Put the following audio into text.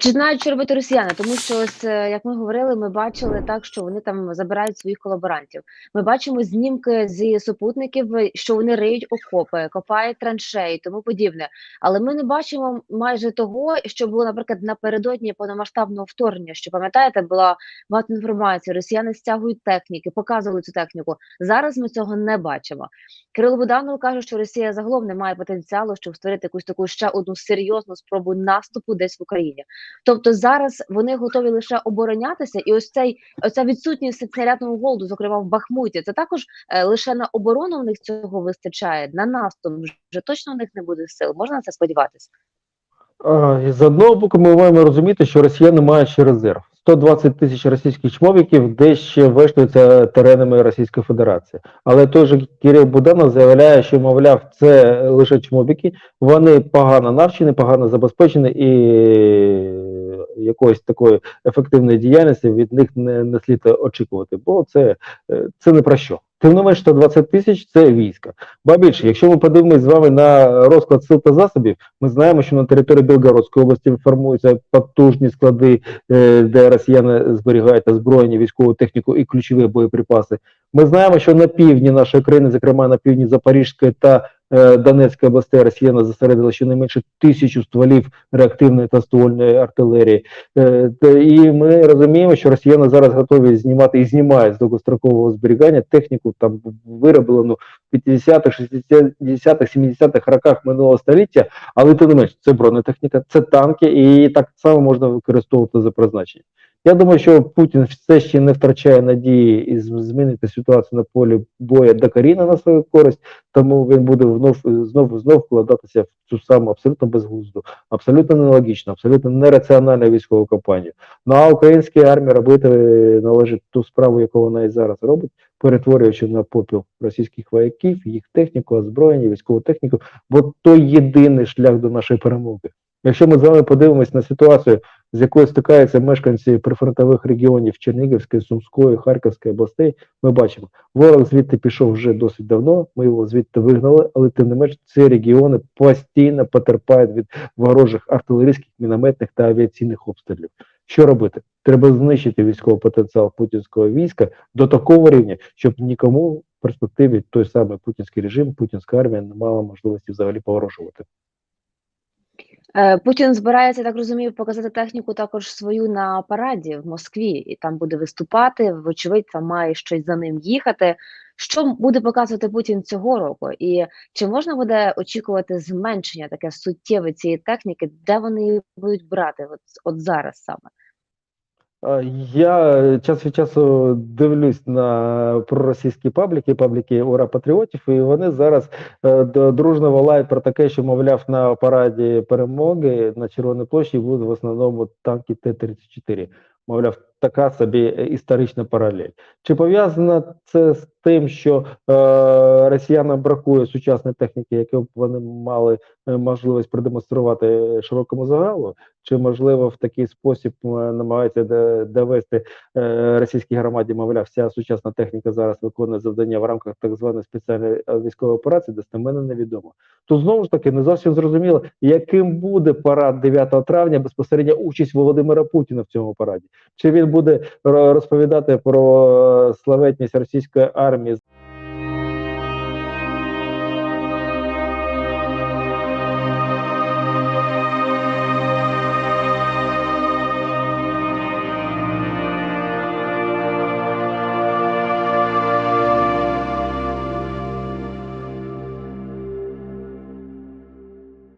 Чи знають, що робити росіяни? Тому що ось е, як ми говорили, ми бачили так, що вони там забирають своїх колаборантів. Ми бачимо знімки зі супутників, що вони риють окопи, копають траншеї, тому подібне. Але ми не бачимо майже того, що було, наприклад, напередодні повномасштабного вторгнення. Що пам'ятаєте, була багато інформації. Росіяни стягують техніки, показували цю техніку. Зараз ми цього не бачимо. Кирило Буданов каже, що Росія загалом не має потенціалу, щоб створити якусь таку ще одну серйозну спробу наступу десь в Україні. Тобто зараз вони готові лише оборонятися, і ось цей оця відсутність снарядного голоду, зокрема в Бахмуті, це також е, лише на оборону в них цього вистачає. На наступ вже точно в них не буде сил. Можна на це сподіватися? З одного боку, ми маємо розуміти, що росіяни мають ще резерв. 120 тисяч російських чмовіків десь ще вештуються теренами Російської Федерації. Але той же Кирил Буданов заявляє, що, мовляв, це лише чмобіки, вони погано навчені, погано забезпечені і якоїсь такої ефективної діяльності від них не, не слід очікувати, бо це, е, це не про що. Тим не менш, 120 тисяч це війська. Ба більше, якщо ми подивимось з вами на розклад сил та засобів, ми знаємо, що на території Білгородської області формуються потужні склади, е, де росіяни зберігають озброєння, військову техніку і ключові боєприпаси. Ми знаємо, що на півдні нашої країни, зокрема на півдні Запорізької та Донецької областей, росіяни зосередили щонайменше тисячу стволів реактивної та ствольної артилерії. Е, і ми розуміємо, що росіяни зараз готові знімати і знімають з довгострокового зберігання техніку, там вироблену в 50-х, 60-х, 70-х роках минулого століття, але тим не менш, це бронетехніка, це танки, і так само можна використовувати за призначенням. Я думаю, що Путін все ще не втрачає надії і змінити ситуацію на полі бою докорінно на свою користь, тому він буде знов знов знов вкладатися в цю саму абсолютно безглузду, абсолютно нелогічну, абсолютно нераціональну військову кампанію. Ну а українській армії робити належить ту справу, яку вона і зараз робить, перетворюючи на попіл російських вояків, їх техніку, озброєння, військову техніку, бо то єдиний шлях до нашої перемоги. Якщо ми з вами подивимось на ситуацію, з якою стикаються мешканці прифронтових регіонів Чернігівської, Сумської, Харківської областей, ми бачимо, ворог звідти пішов вже досить давно. Ми його звідти вигнали, але тим не менш ці регіони постійно потерпають від ворожих артилерійських, мінометних та авіаційних обстрілів. Що робити? Треба знищити військовий потенціал путінського війська до такого рівня, щоб нікому в перспективі той самий путінський режим, путінська армія не мала можливості взагалі поворожувати. Е, Путін збирається, так розумію, показати техніку також свою на параді в Москві, і там буде виступати. Вочевидь, там має щось за ним їхати. Що буде показувати Путін цього року? І чи можна буде очікувати зменшення таке суттєве цієї техніки, де вони її будуть брати? От, от зараз саме? Я е, час від часу дивлюсь на проросійські пабліки, пабліки Ура Патріотів, і вони зараз е, дружно волають про таке, що, мовляв, на параді перемоги на Червоній площі будуть в основному танки Т-34. Мовляв, така собі е, історична паралель. Чи пов'язано це з тим, що е, росіянам бракує сучасної техніки, яку б вони мали е, можливість продемонструвати широкому загалу? Чи можливо в такий спосіб е, намагаються довести е, російській громаді, мовляв, вся сучасна техніка зараз виконує завдання в рамках так званої спеціальної військової операції, достеменно невідомо. То знову ж таки не зовсім зрозуміло, яким буде парад 9 травня безпосередньо участь Володимира Путіна в цьому параді. Чи він буде ро- розповідати про е, славетність російської армії?